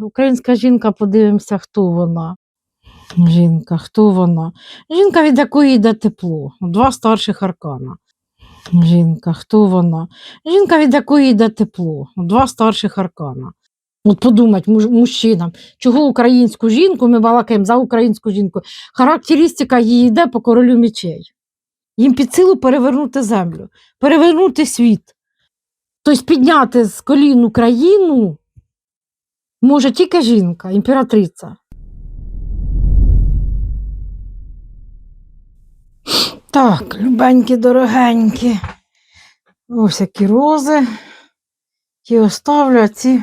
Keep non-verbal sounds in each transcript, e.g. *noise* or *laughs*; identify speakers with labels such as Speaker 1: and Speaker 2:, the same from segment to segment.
Speaker 1: Українська жінка, подивимося, хто вона. Жінка, хто вона? Жінка, від якої йде тепло. Два старших аркана. Жінка, хто вона? Жінка, від якої йде тепло. Два старших аркана. От подумать муж, мужчинам, чого українську жінку, ми балакаємо за українську жінку, характеристика її йде по королю мечей. Їм під силу перевернути землю, перевернути світ. Тобто підняти з колін Україну може тільки жінка, імператриця. Так, любенькі, дорогенькі. Ось які рози. Ті оставлю, а ці,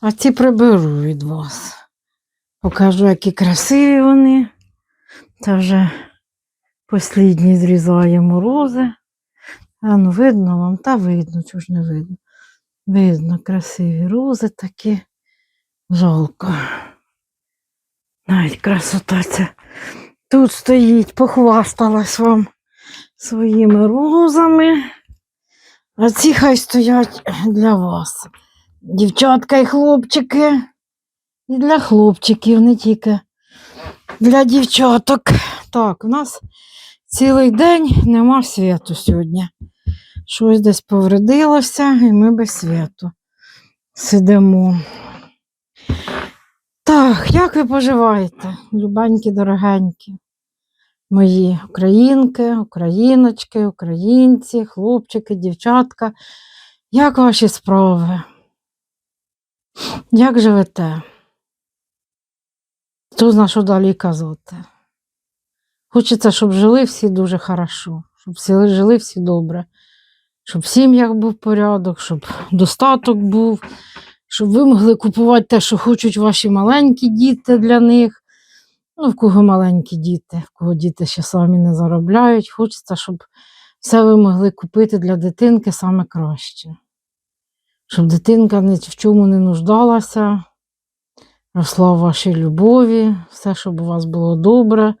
Speaker 1: а ці приберу від вас. Покажу, які красиві вони. Це вже послідні зрізаємо рози. А ну видно вам, та видно, чого ж не видно. Видно, красиві рози такі. Жалко. Навіть красота ця тут стоїть, похвасталась вам своїми розами. А ці хай стоять для вас. Дівчатка і хлопчики. І для хлопчиків, не тільки для дівчаток. Так, у нас цілий день нема світу сьогодні. Щось десь повредилося, і ми без світу сидимо. Так, як ви поживаєте, любенькі, дорогенькі? Мої українки, україночки, українці, хлопчики, дівчатка. Як ваші справи? Як живете? Хто зна, що далі казати? Хочеться, щоб жили всі дуже хорошо, щоб жили всі добре, щоб в сім'ях був порядок, щоб достаток був, щоб ви могли купувати те, що хочуть ваші маленькі діти для них. Ну, в кого маленькі діти, в кого діти ще самі не заробляють. Хочеться, щоб все ви могли купити для дитинки саме краще. Щоб дитинка ні в чому не нуждалася, росла в вашій любові, все, щоб у вас було добре.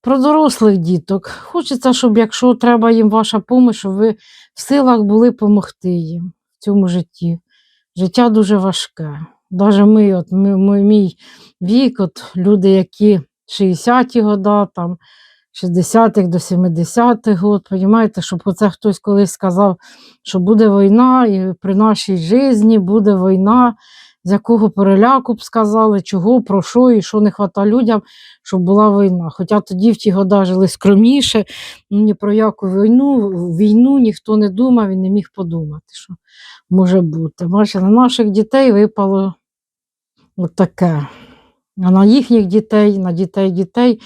Speaker 1: Про дорослих діток. Хочеться, щоб якщо треба їм ваша допомога, щоб ви в силах були допомогти їм в цьому житті. Життя дуже важке. Даже ми, от ми, мій вік, от люди, які 60-ті года, там 60-х до 70-х год, розумієте, щоб оце хтось колись сказав, що буде війна, і при нашій житті буде війна, з якого переляку б сказали, чого, про що і що не вистачає людям, щоб була війна. Хоча тоді в ті года жили скромніше, ну, ні про яку війну, війну ніхто не думав і не міг подумати, що може бути. Бачите, на наших дітей випало таке. А на їхніх дітей, на дітей дітей,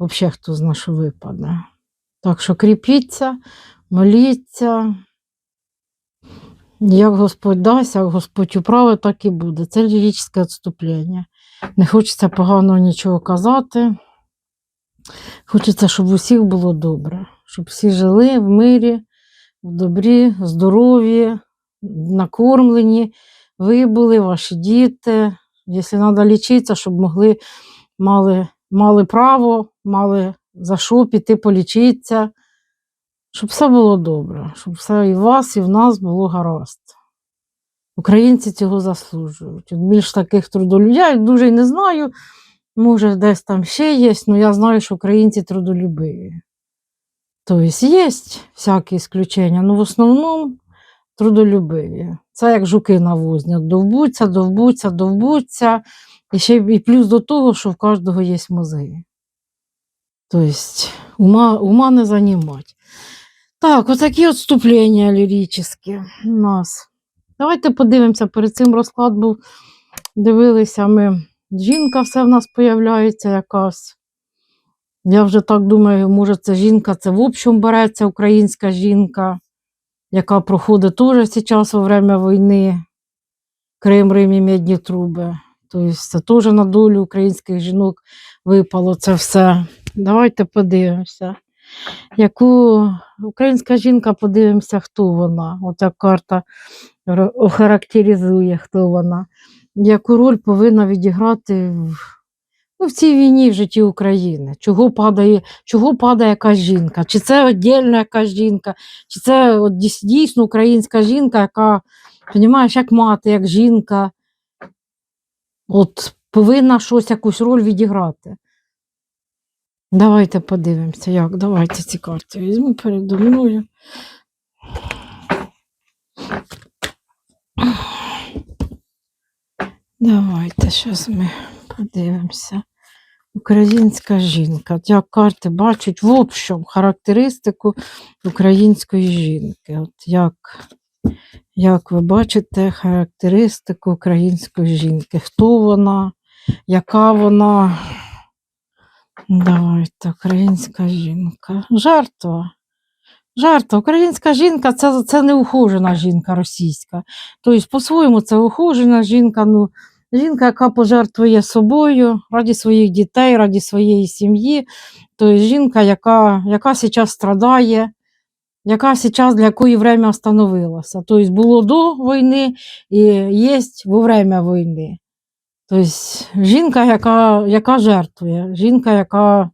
Speaker 1: взагалі хто знає, що випаде. Так що кріпіться, моліться. Як Господь дасть, як Господь управить, так і буде. Це ліричне відступлення. Не хочеться погано нічого казати. Хочеться, щоб у всіх було добре, щоб всі жили в мирі, в добрі, здорові, накормлені, ви були, ваші діти. Якщо треба лічитися, щоб могли, мали, мали право, мали за що піти полічитися, щоб все було добре, щоб все і в вас, і в нас було гаразд. Українці цього заслужують. Більш таких трудолюбів. Я дуже й не знаю, може, десь там ще є, але я знаю, що українці трудолюбиві. Тобто є всякі ісключення, але в основному трудолюбиві. Це як жуки на возні. Довбуться, довбуться, довбуться. І ще й плюс до того, що в кожного є мозги. Тобто ума, ума не занімать. Так, отакі відступлення ліричні у нас. Давайте подивимося, перед цим розклад був. Дивилися ми. Жінка все в нас появляється якась. Я вже так думаю, може, це жінка, це в общем береться українська жінка, яка проходить теж зараз во время війни. Крим, Рим і Медні труби. Тобто це теж на долю українських жінок випало це все. Давайте подивимося. Яку українська жінка, подивимося, хто вона. Оця карта охарактеризує, хто вона. Яку роль повинна відіграти в, ну, в цій війні в житті України? Чого падає, чого падає якась жінка? Чи це віддільна якась жінка, чи це от, дійсно українська жінка, яка, розумієш, як мати, як жінка, от повинна щось, якусь роль відіграти. Давайте подивимося, як. Давайте ці карти візьму передо мною. Давайте зараз ми подивимося. Українська жінка. Як карти бачать в общем характеристику української жінки. От як, як ви бачите характеристику української жінки? Хто вона? Яка вона? Давайте, українська жінка. Жертва. Жертва. Українська жінка це, це не ухожена жінка російська. Тобто, по-своєму, це ухожена жінка. Ну, жінка, яка пожертвує собою раді своїх дітей, раді своєї сім'ї. Тобто жінка, яка, яка зараз страдає, яка зараз для якої время остановилася. Тобто було до війни і є во время війни. Тобто жінка, яка, яка жертвує, жінка, яка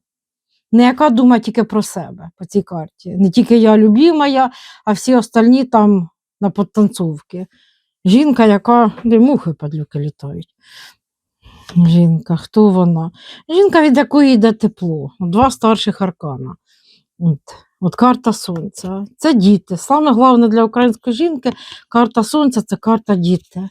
Speaker 1: не яка думає тільки про себе по цій карті. Не тільки я любимая, а всі остальні там на підтанцовки. Жінка, яка де мухи падлюки літають. Жінка, хто вона? Жінка, від якої йде тепло. Два старших аркана. От, от карта сонця. Це діти. Саме головне для української жінки карта сонця це карта діти.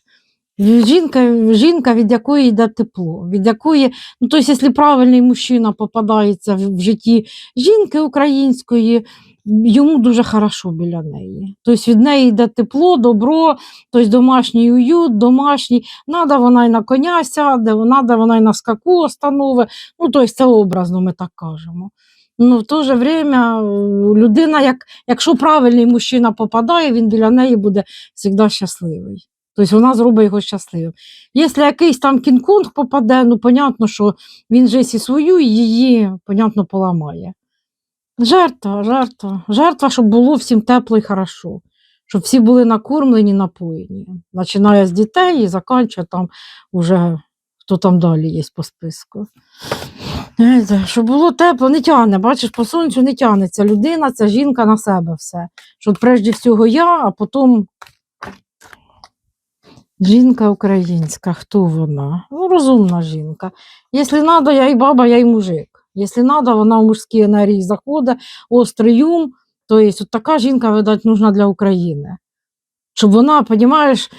Speaker 1: Жінка, жінка, від якої йде тепло, від якої, ну тобто, якщо правильний мужчина попадається в, житті жінки української, йому дуже хорошо біля неї. Тобто від неї йде тепло, добро, тобто домашній уют, домашній. Надо вона й на коня сяде, надо вона й на скаку останови. Ну, тобто це образно, ми так кажемо. Ну, в то же время людина, як, якщо правильний мужчина попадає, він біля неї буде завжди щасливий. Тобто вона зробить його щасливим. Якщо якийсь там кінг-конг попаде, ну, понятно, що він же і свою, і її, понятно, поламає. Жертва, жертва, жертва, щоб було всім тепло і хорошо, щоб всі були накормлені, напоєні. Починає з дітей і закінчує там уже хто там далі є по списку. Щоб було тепло, не тягне, бачиш, по сонцю не тягнеться людина, ця жінка на себе все. Що прежде всього я, а потім Жінка українська, хто вона? Ну, розумна жінка. Якщо треба, я і баба, я і мужик. Якщо треба, вона в мужські енергії заходить, острий ум. Тобто, от така жінка, видать, нужна для України. Щоб вона, розумієш,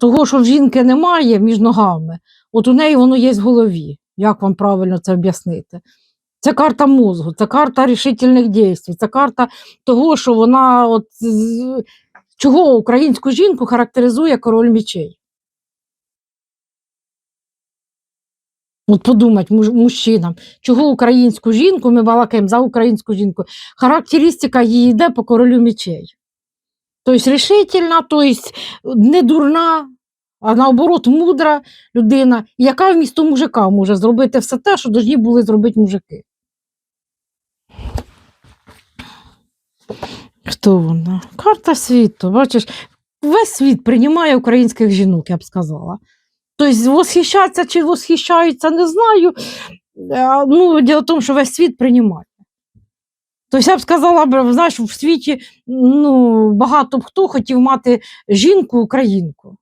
Speaker 1: того, що в жінки немає між ногами, от у неї воно є в голові. Як вам правильно це об'яснити? Це карта мозку, це карта рішительних дій, це карта того, що вона от, Чого українську жінку характеризує король мічей? От подумать муж, мужчинам, чого українську жінку, ми балакаємо за українську жінку, характеристика її йде по королю мічей. Тобто рішительна, тобто не дурна, а наоборот мудра людина, яка вмісто мужика може зробити все те, що повинні були зробити мужики. Хто вона? Карта світу. Бачиш, весь світ приймає українських жінок, я б сказала. Тобто, восхищатися чи восхищаються, не знаю. Ну, діло в тому, що весь світ приймає. Тобто, я б сказала, знаєш, в світі ну, багато хто хотів мати жінку-українку.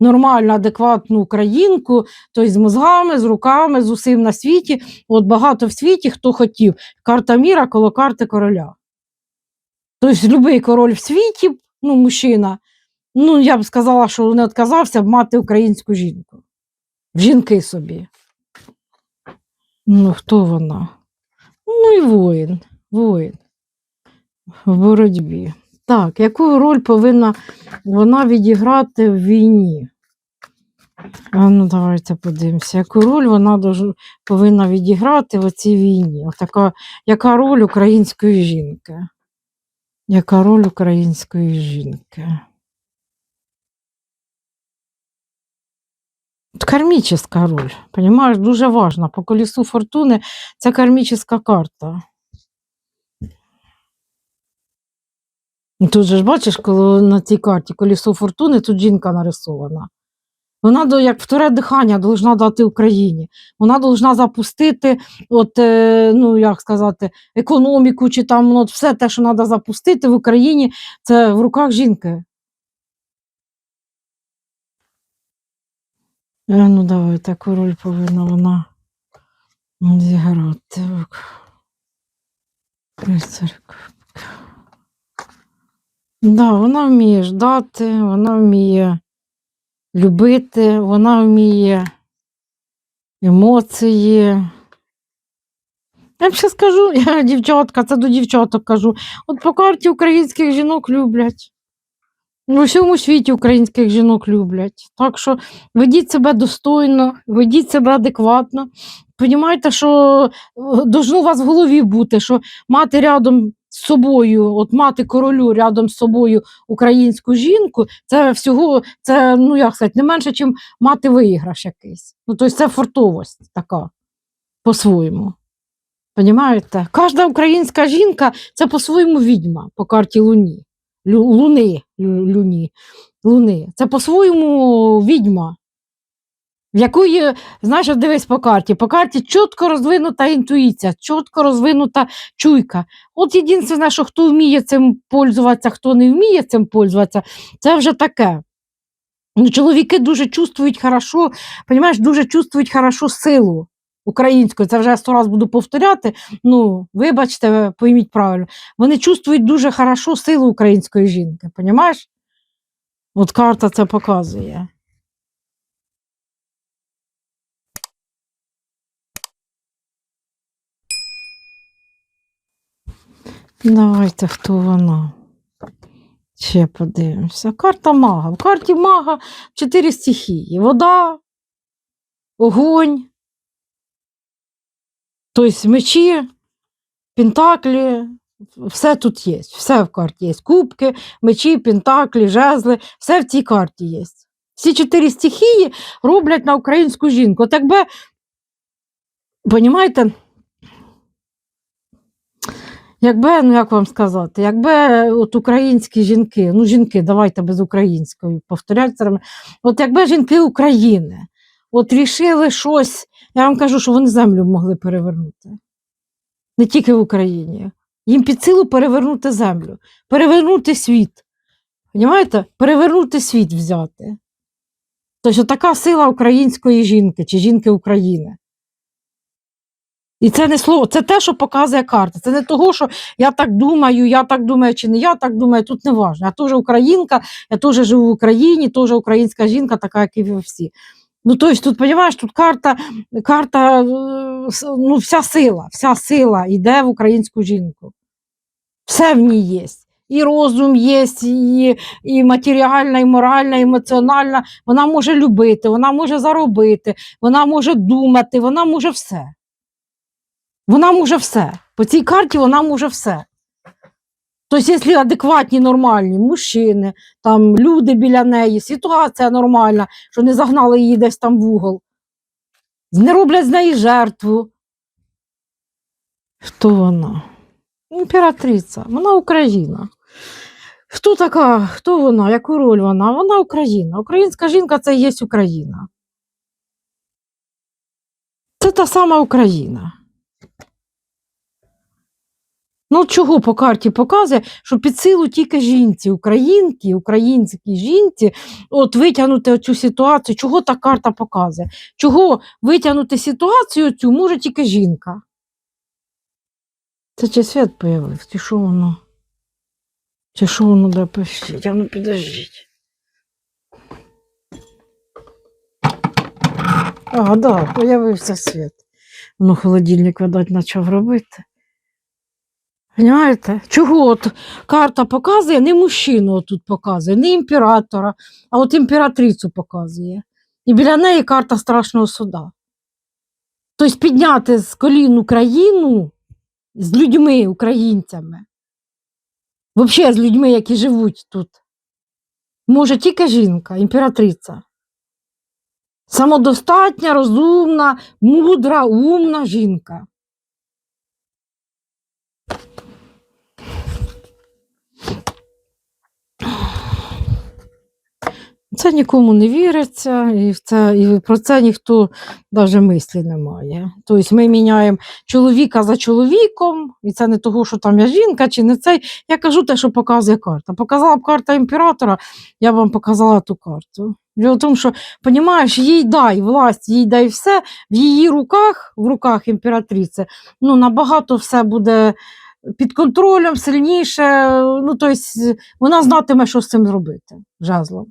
Speaker 1: Нормальну, адекватну українку, тобто з мозгами, з руками, з усім на світі. От багато в світі хто хотів. Карта міра коло карти короля. Тобто, будь-який король в світі, ну, мужчина, ну, я б сказала, що не відказався б мати українську жінку. Жінки собі. Ну, хто вона? Ну і воїн, воїн в боротьбі. Так, яку роль повинна вона відіграти в війні? А ну, давайте подивимося, яку роль вона повинна відіграти в цій війні? Отака, яка роль української жінки? Яка роль української жінки? Кармічна роль, понимаєш, дуже важна. По колісу фортуни це кармічна карта. Тут же ж бачиш, коли на цій карті колесо фортуни, тут жінка нарисована. Вона як вторе дихання должна дати Україні. Вона должна запустити, от, е, ну як сказати, економіку чи там ну, от все те, що треба запустити в Україні, це в руках жінки. Е, ну давай, таку роль повинна вона зіграти. Да, вона вміє ждати, вона вміє любити, вона вміє емоції. Я б ще скажу, *laughs* я дівчатка, це до дівчаток кажу. От по карті українських жінок люблять. В усьому світі українських жінок люблять. Так що ведіть себе достойно, ведіть себе адекватно. Понімаєте, що е, должно у вас в голові бути, що мати рядом з собою, от мати королю рядом з собою українську жінку, це всього, це, ну як сказати, не менше, ніж мати виграш якийсь. Ну, тобто це фортовость така, по-своєму. Понімаєте? Кожна українська жінка це по-своєму відьма по карті Луні. Лю, луни, лю, люні, луни. Це по-своєму відьма. В якої, знаєш, дивись по карті. По карті чітко розвинута інтуїція, чітко розвинута чуйка. От єдине, що хто вміє цим пользуватися, хто не вміє цим пользуватися, це вже таке. Ну, чоловіки дуже чувствують хорошо, понімаєш, дуже чувствують хорошо силу українською. Це вже сто раз буду повторяти. Ну, вибачте, пойміть правильно. Вони чувствують дуже хорошо силу української жінки, понімаєш? От карта це показує. Давайте, хто вона? Ще подивимося. Карта мага. В карті мага чотири стихії: вода, огонь, тобто мечі, пентаклі. Все тут є. Все в карті є. Кубки, мечі, пентаклі, жезли, все в цій карті є. Всі чотири стихії роблять на українську жінку. От якби, понімаєте, Якби, ну як вам сказати, якби от українські жінки, ну жінки, давайте без української, раме- от якби жінки України от рішили щось, я вам кажу, що вони землю могли перевернути. Не тільки в Україні. Їм під силу перевернути землю, перевернути світ. Понімаєте? Перевернути світ взяти. Тобто така сила української жінки чи жінки України. І це не слово, це те, що показує карта. Це не того, що я так думаю, я так думаю, чи не я так думаю, тут не важно. Я теж українка, я теж живу в Україні, теж українська жінка, така, як і ви всі. Ну, тобто, тут, розумієш, тут карта, карта, е, ну, вся сила, вся сила йде в українську жінку. Все в ній є. І розум є, і, і матеріальна, і моральна, і емоціональна. Вона може любити, вона може заробити, вона може думати, вона може все. Вона може все. По цій карті вона може все. Тобто, якщо адекватні, нормальні мужчини, там люди біля неї, ситуація нормальна, що не загнали її десь там в угол, не роблять з неї жертву. Хто вона? Імператриця, вона Україна. Хто така? Хто вона? Яку роль вона? Вона Україна. Українська жінка це є Україна. Це та сама Україна. Ну, чого по карті показує, що під силу тільки жінці, українки, українській жінці, от витягнути цю ситуацію, чого та карта показує? Чого витягнути ситуацію цю може тільки жінка? Це чи світ появився, чи що воно? Чи що воно де пишіть? А ну підождіть. А, да, появився світ. Воно холодильник, видать, почав робити. Понимаєте? Чого от карта показує не мужчину тут показує, не імператора, а от імператрицю показує. І біля неї карта страшного суда. Тобто підняти з колін Україну з людьми, українцями, взагалі з людьми, які живуть тут, може тільки жінка, імператриця. Самодостатня, розумна, мудра, умна жінка. Це нікому не віриться, і, це, і про це ніхто навіть мислі не має. Тобто ми міняємо чоловіка за чоловіком, і це не того, що там я жінка чи не цей. Я кажу те, що показує карта. Показала б карта імператора, я б вам показала ту карту. Діло в тому, що, розумієш, їй дай власть, їй дай все, в її руках, в руках імператриці, ну, набагато все буде під контролем, сильніше. Ну, тобто, вона знатиме, що з цим зробити, жезлом.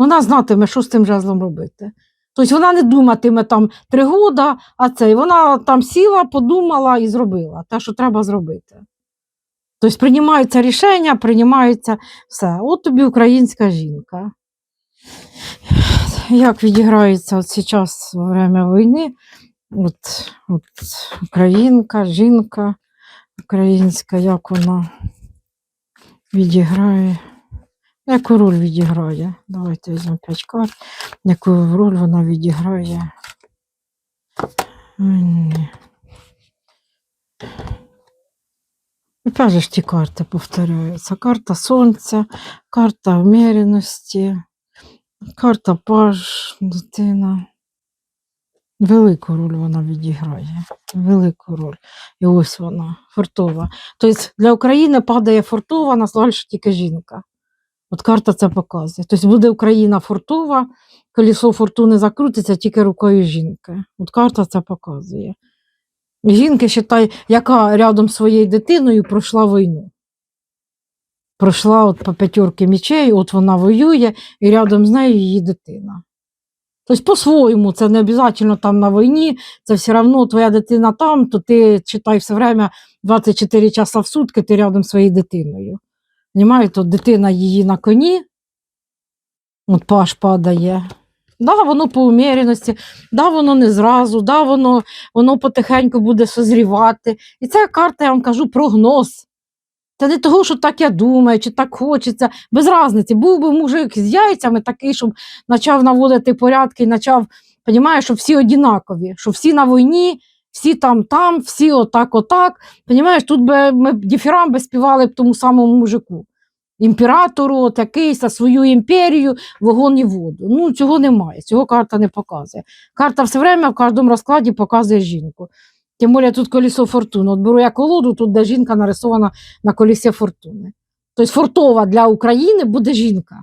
Speaker 1: Вона знатиме, що з цим жезлом робити. Тобто вона не думатиме там три а цей. Вона там сіла, подумала і зробила те, що треба зробити. Тобто приймаються рішення, приймаються все. От тобі українська жінка. Як відіграється от зараз время війни, от, от українка, жінка українська, як вона відіграє. Яку роль відіграє? Давайте візьмемо 5 карт. Яку роль вона відіграє? Опять же ті карти повторяються. Карта сонця, карта вміреності, карта паж, дитина. Велику роль вона відіграє. Велику роль. І ось вона, фортова. Тобто для України падає фортова, на жаль, тільки жінка. От карта це показує. Тобто буде Україна фортова, колесо фортуни закрутиться тільки рукою жінки. От карта це показує. І Жінки, считай, яка рядом з своєю дитиною пройшла війну. Пройшла от по п'ятерки мічей, от вона воює, і рядом з нею її дитина. Тобто, по-своєму, це не обов'язково там на війні, це все одно твоя дитина там, то ти читай все время 24 часа в сутки, ти рядом з своєю дитиною. От дитина її на коні, от паш падає. Да, воно по уміряності, да, воно не зразу, да, воно, воно потихеньку буде созрівати. І ця карта, я вам кажу, прогноз. Це не того, що так я думаю, чи так хочеться. Без разниці. Був би мужик з яйцями такий, щоб почав наводити порядки і почав, розумієш, що всі однакові, що всі на війні, всі там, там, всі отак, отак. Понімаєш, тут би ми діфірамби співали б тому самому мужику. Імператору, от якийсь, свою імперію, вогонь і воду. Ну, цього немає, цього карта не показує. Карта все время в кожному розкладі показує жінку. Тим більше тут колесо фортуни. От беру я колоду, тут де жінка нарисована на колесі фортуни. Тобто фортова для України буде жінка.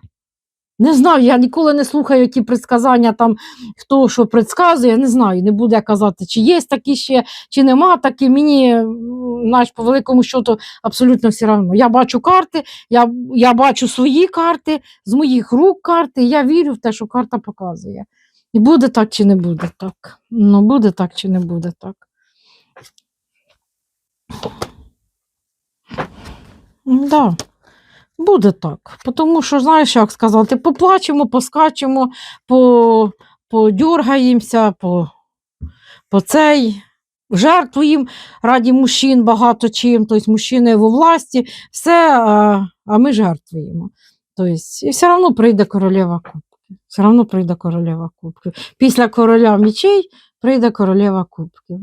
Speaker 1: Не знаю, я ніколи не слухаю ті предсказання, там, хто що предсказує, не знаю, не буду я казати, чи є такі ще, чи нема такі. Мені, знаєш, по великому счету, абсолютно все одно. Я бачу карти, я, я бачу свої карти, з моїх рук карти, я вірю в те, що карта показує. І буде так чи не буде так. Ну, буде так чи не буде так. Да. Буде так. Тому що, знаєш, як сказати, поплачемо, поскачемо, по, подюргаємося, по, по цей. Жертвуємо раді мужчин багато чим, тобто мужчини во власті, все, а, а ми жертвуємо. Тобто, і все одно прийде королева кубків. Все одно прийде королева кубків. Після короля мічей прийде королева кубків.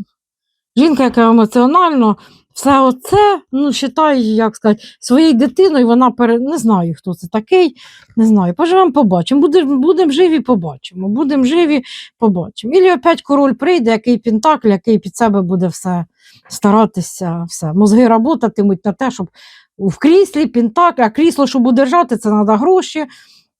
Speaker 1: Жінка, яка емоціонально, все оце, ну, вважає, як сказати, своєю дитиною вона пере... не знаю, хто це такий, не знаю. Поживемо, побачимо. Будемо будем живі, побачимо. Будемо живі, побачимо. Ілі опять король прийде, який пентакль, який під себе буде все старатися, все. Мозги працюватимуть на те, щоб в кріслі пентакль, а крісло, щоб удержати, це треба гроші.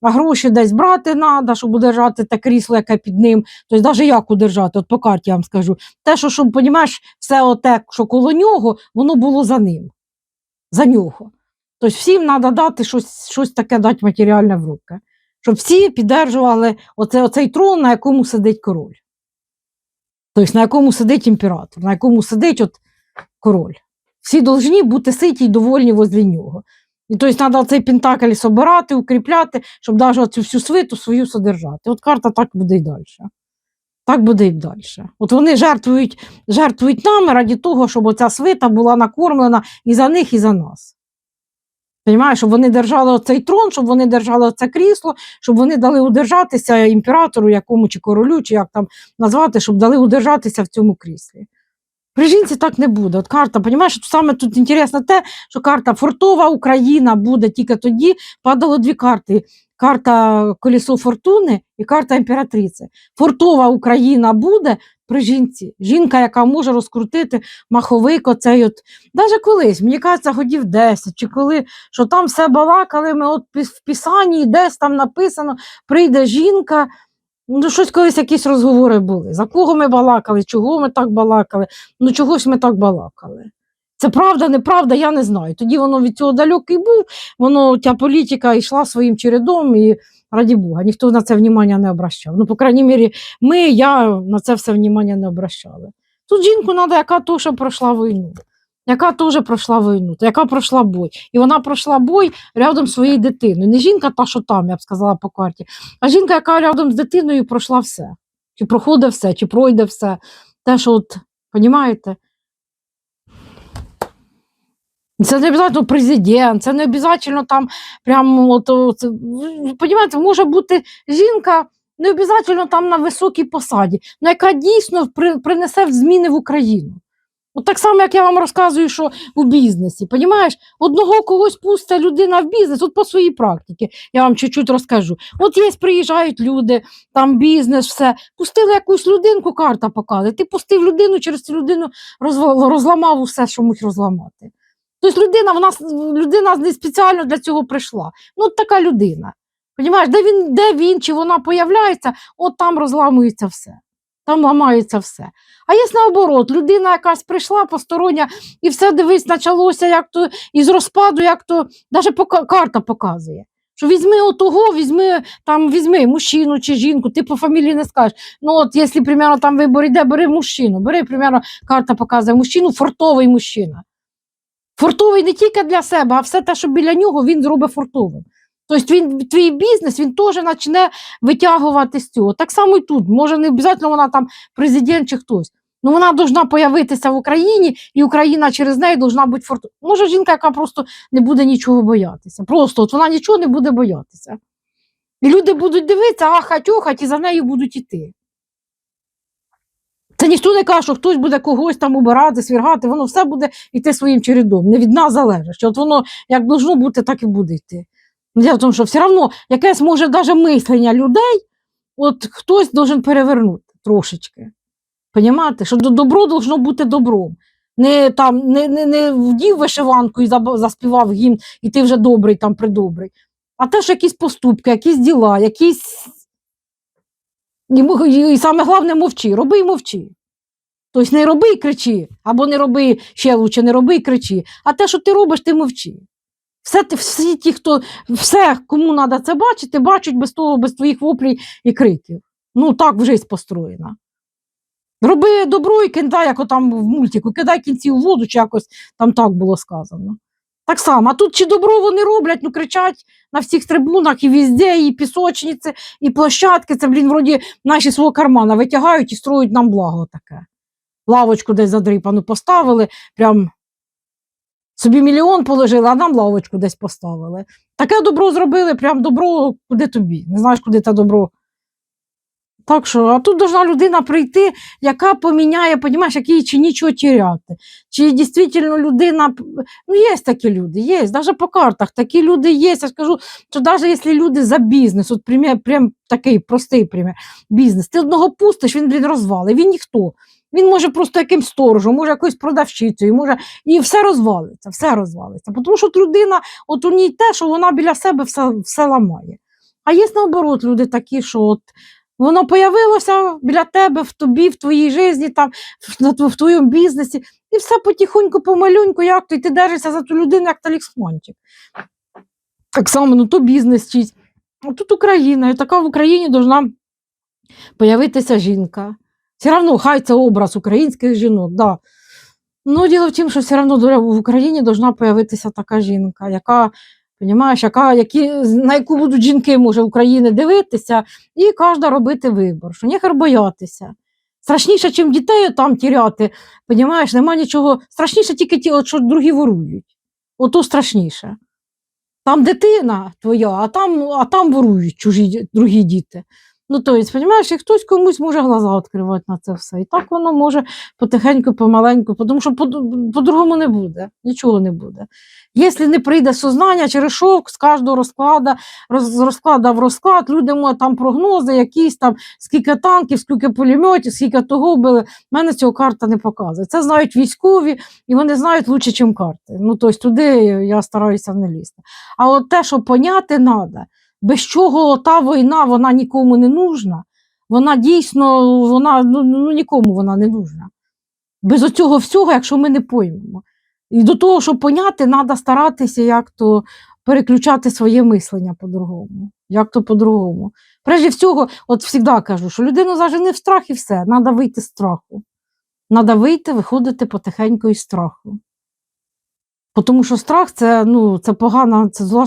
Speaker 1: А гроші десь брати треба, щоб удержати те крісло, яке під ним. Тобто, навіть як удержати, от по карті я вам скажу. Те, що, щоб, понімаєш, все оте, що коло нього, воно було за ним. За нього. Тобто всім треба дати щось, щось таке дати матеріальне в руки. Щоб всі піддержували оце, оцей трон, на якому сидить король. Тобто, на якому сидить імператор, на якому сидить от король. Всі повинні бути ситі й довольні возле нього. І тобто треба цей пентакль собирати, укріпляти, щоб навіть цю всю свиту свою содержати. От карта так буде і далі. Так буде і далі. От вони жертвують, жертвують нами раді того, щоб оця свита була накормлена і за них, і за нас. Понімаєш, щоб вони держали оцей трон, щоб вони держали оце крісло, щоб вони дали удержатися імператору, якому чи королю, чи як там назвати, щоб дали удержатися в цьому кріслі. При жінці так не буде. От карта, розумієш, саме тут інтересно те, що карта Фортова Україна буде тільки тоді, падало дві карти. Карта Колесо Фортуни і карта імператриці. Фортова Україна буде при жінці. Жінка, яка може розкрутити маховик, оцей от. Навіть колись, мені кажеться, годів 10, чи коли, що там все балакали, ми от в Писанні десь там написано, прийде жінка. Ну, щось колись якісь розговори були. За кого ми балакали, чого ми так балакали, ну чогось ми так балакали. Це правда, неправда, я не знаю. Тоді воно від цього далекий був, воно ця політика йшла своїм чередом, і раді Бога, ніхто на це внимання не обращав. Ну, по крайній мірі, ми, я на це все внимання не обращали. Тут жінку треба, яка теж пройшла війну, яка теж пройшла війну, яка пройшла бой. І вона пройшла бой рядом своєю дитиною. Не жінка та, що там, я б сказала по карті, а жінка, яка рядом з дитиною пройшла все. Чи проходить все, чи пройде все. Те, що от, понімаєте? Це не обов'язково президент, це не обов'язково там прямо от, от, понімаєте, може бути жінка не обов'язково там на високій посаді, але яка дійсно принесе зміни в Україну. От так само, як я вам розказую, що у бізнесі, понімаєш, одного когось пусте людина в бізнес, от по своїй практиці, я вам чуть-чуть розкажу. От є, приїжджають люди, там бізнес, все. Пустили якусь людинку, карта показує. Ти пустив людину, через цю людину розла- розламав усе, що міг розламати. Тобто людина, вона, людина не спеціально для цього прийшла. Ну, от така людина. Понімаєш, де він, де він чи вона появляється, от там розламується все. Там ламається все. А є наоборот, людина якась прийшла постороння, і все дивись, почалося як то із розпаду, як то навіть пока, карта показує. Що візьми отого, візьми там, візьми мужчину чи жінку, ти по фамілії не скажеш. Ну, от, якщо, примерно, там вибор іде, бери мужчину, бери, примерно, карта показує мужчину, фортовий мужчина. Фортовий не тільки для себе, а все те, що біля нього, він зробить фортовим. Тобто він, твій бізнес він теж почне витягувати з цього. Так само і тут. Може, не обов'язково вона там президент чи хтось. Ну вона повинна появитися в Україні, і Україна через неї повинна бути фортовою. Може, жінка, яка просто не буде нічого боятися. Просто от вона нічого не буде боятися. І люди будуть дивитися, ахать, охать, і за нею будуть іти. Це ніхто не каже, що хтось буде когось там убирати, свергати, воно все буде йти своїм чередом. Не від нас залежить. От воно як должно бути, так і буде йти. Діло в тому, що все одно якесь може навіть мислення людей, от хтось должен перевернути трошечки. Понімаєте? Що добро должно бути добром. Не, там, не, не, не вдів вишиванку і заспівав гімн, і ти вже добрий, там придобрий. А теж якісь поступки, якісь діла, якісь. І саме головне мовчи, роби і мовчи. Тобто не роби і кричи, або не роби ще лучше, не роби і кричи. А те, що ти робиш, ти мовчи. Все, всі ті, хто все, кому треба це бачити, бачать без того, без твоїх воплів і криків. Ну, так вже построєна. Роби добро і кидай, як там в мультику, кидай кінці у воду, чи якось там так було сказано. Так само. А тут чи добро вони роблять, ну кричать на всіх трибунах і везде, і пісочниці, і площадки. Це, блін, вроді наші свого кармана витягають і строють нам благо таке. Лавочку десь задрипану поставили, прям собі мільйон положили, а нам лавочку десь поставили. Таке добро зробили, прям добро куди тобі. Не знаєш, куди те добро. Так що, а тут должна людина прийти, яка поміняє, понімаєш, як їй чи нічого тіряти. Чи дійсно людина, ну є такі люди, є, навіть по картах такі люди є. Я скажу, що навіть якщо люди за бізнес, от примір, прям такий простий примір, бізнес, ти одного пустиш, він, блін, розвалить, він ніхто. Він може просто якимсь сторожем, може якоюсь продавщицею, може, і все розвалиться, все розвалиться. Тому що людина, от у ній те, що вона біля себе все, все ламає. А є наоборот люди такі, що от воно появилося біля тебе, в тобі, в твоїй житті, там, в, в твоєму бізнесі, і все потихоньку, помалюньку, як то, і ти держишся за ту людину, як талісманчик. Так само, ну то бізнес чийсь. Тут Україна, і така в Україні повинна появитися жінка. Все одно, хай це образ українських жінок, да. Ну, діло в тім, що все одно в Україні повинна появитися така жінка, яка, понімаєш, яка, які, на яку будуть жінки може України дивитися, і кожна робити вибір, що нехер боятися. Страшніше, чим дітей там тіряти, понімаєш, нема нічого. Страшніше тільки ті, от, що другі ворують. Ото страшніше. Там дитина твоя, а там, а там ворують чужі другі діти. Ну, то есть, розумієш, і хтось комусь може глаза відкривати на це все. І так воно може потихеньку, помаленьку, тому що по- по-другому не буде, нічого не буде. Якщо не прийде сознання через шок з кожного розкладу, роз, з розклада в розклад, люди можуть там прогнози, якісь там, скільки танків, скільки пулеметів, скільки того вбили. У мене цього карта не показує. Це знають військові, і вони знають лучше, ніж карти. Ну, тобто туди я стараюся не лізти. А от те, що поняти треба, без чого та війна вона нікому не нужна, вона дійсно вона, ну, ну, нікому вона не нужна. Без оцього всього, якщо ми не поймемо. І до того, щоб поняти, треба старатися як то переключати своє мислення по-другому. Як то по-другому. Прежде всього, от завжди кажу, що людину зажени в страх і все, треба вийти з страху. Треба вийти, виходити потихеньку із страху. Тому що страх це, ну, це погано, це зло,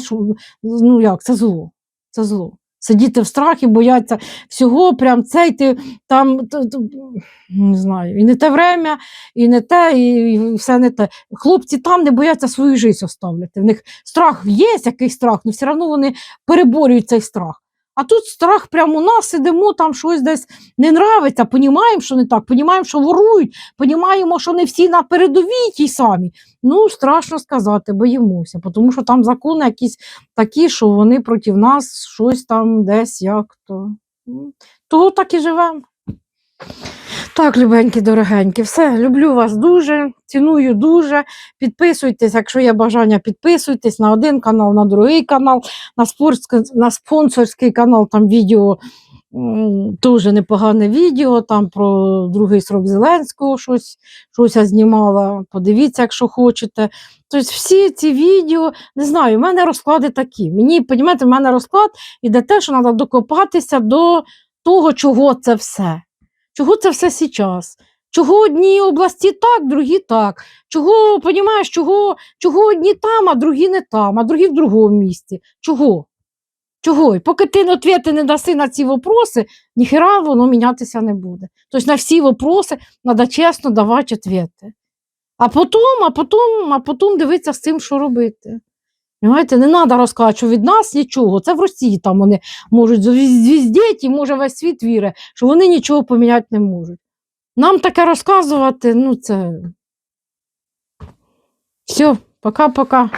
Speaker 1: ну як, це зло. Це зло. Сидіти в страхі, бояться всього, прям цей ти там то, то, не знаю, і не те время, і не те, і, і все не те. Хлопці там не бояться свою життя оставляти. В них страх є, якийсь страх, але все одно вони переборюють цей страх. А тут страх прямо у нас сидимо, там щось десь не нравиться, понімаємо, що не так, понімаємо, що ворують, понімаємо, що не всі на передовій ті самі. Ну, страшно сказати, боїмося, тому що там закони якісь такі, що вони проти нас щось там десь як то. Того так і живемо. Так, любенькі, дорогенькі, все, люблю вас дуже, ціную дуже. Підписуйтесь, якщо є бажання, підписуйтесь на один канал, на другий канал, на, спортськ- на спонсорський канал, там відео, дуже непогане відео, там про другий срок Зеленського щось, щось я знімала. Подивіться, якщо хочете. Тобто всі ці відео, не знаю, в мене розклади такі. Мені, розумієте, в мене розклад іде те, що треба докопатися до того, чого це все. Чого це все зараз? Чого одні області так, другі так. Чого, понімаєш, чого, чого одні там, а другі не там, а другі в другому місці. Чого? Чого? І поки ти відповіді не даси на ці вопроси, ніхера воно мінятися не буде. Тобто на всі вопроси треба чесно давати відповіді. А потім, а потім, а потім дивитися з цим, що робити. Понимаєте, не треба розказувати, від нас нічого. Це в Росії там вони можуть звіздіти, і може весь світ вірить, що вони нічого поміняти не можуть. Нам таке розказувати, ну це. Все, пока-пока.